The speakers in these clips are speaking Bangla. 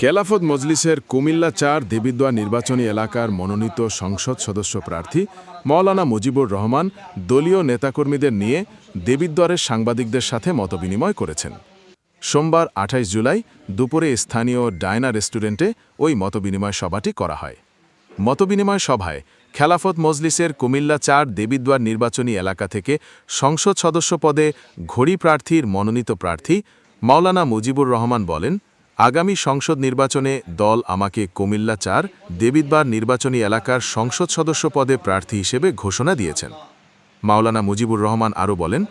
কেলাফত মজলিসের কুমিল্লা চার দেবিদ্বার নির্বাচনী এলাকার মনোনীত সংসদ সদস্য প্রার্থী মৌলানা মুজিবুর রহমান দলীয় নেতাকর্মীদের নিয়ে দেবিদ্বারের সাংবাদিকদের সাথে মতবিনিময় করেছেন। সোমবার আঠাইশ জুলাই দুপুরে স্থানীয় ডায়না রেস্টুরেন্টে ওই মতবিনিময় সভাটি করা হয়। মতবিনিময় সভায় খেলাফত মজলিসের কুমিল্লা চার দেবিদ্বার নির্বাচনী এলাকা থেকে সংসদ সদস্য পদে ঘড়ি প্রার্থীর মনোনীত প্রার্থী মাওলানা মুজিবুর রহমান বলেন আগামী সংসদ নির্বাচনে দল আমাকে কুমিল্লা চার, দেবিদবার নির্বাচনী এলাকার সংসদ সদস্য পদে প্রার্থী হিসেবে ঘোষণা দিয়েছেন। মাওলানা মুজিবুর রহমান আরও বলেন,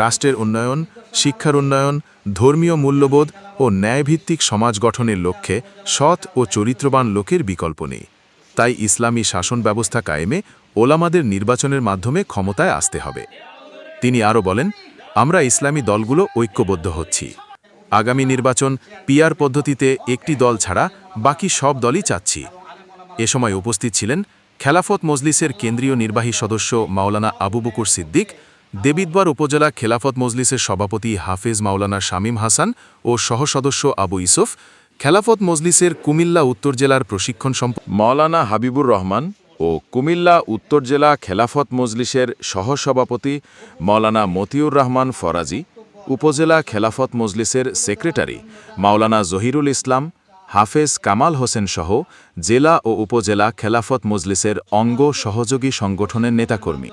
রাষ্ট্রের উন্নয়ন, শিক্ষার উন্নয়ন, ধর্মীয় মূল্যবোধ ও ন্যায়ভিত্তিক সমাজ গঠনের লক্ষ্যে সৎ ও চরিত্রবান লোকের বিকল্প নেই। তাই ইসলামী শাসন ব্যবস্থা কায়েমে ওলামাদের নির্বাচনের মাধ্যমে ক্ষমতায় আসতে হবে। তিনি আরও বলেন, আমরা ইসলামী দলগুলো ঐক্যবদ্ধ হচ্ছি। আগামী নির্বাচন পিয়ার পদ্ধতিতে একটি দল ছাড়া বাকি সব দলই চাচ্ছি। এ সময় উপস্থিত ছিলেন খেলাফত মজলিসের কেন্দ্রীয় নির্বাহী সদস্য মাওলানা আবু বকুর সিদ্দিক দেবিদ্বার উপজেলা খেলাফত মজলিসের সভাপতি হাফেজ মাওলানা শামীম হাসান ও সহসদস্য আবু ইসুফ খেলাফত মজলিসের কুমিল্লা উত্তর জেলার প্রশিক্ষণ সম্প মাওলানা হাবিবুর রহমান ও কুমিল্লা উত্তর জেলা খেলাফত মজলিসের সহসভাপতি মাওলানা মতিউর রহমান ফরাজি উপজেলা খেলাফত মজলিসের সেক্রেটারি মাওলানা জহিরুল ইসলাম, হাফেজ কামাল হোসেন সহ জেলা ও উপজেলা খেলাফত মজলিসের অঙ্গ সহযোগী সংগঠনের নেতাকর্মী।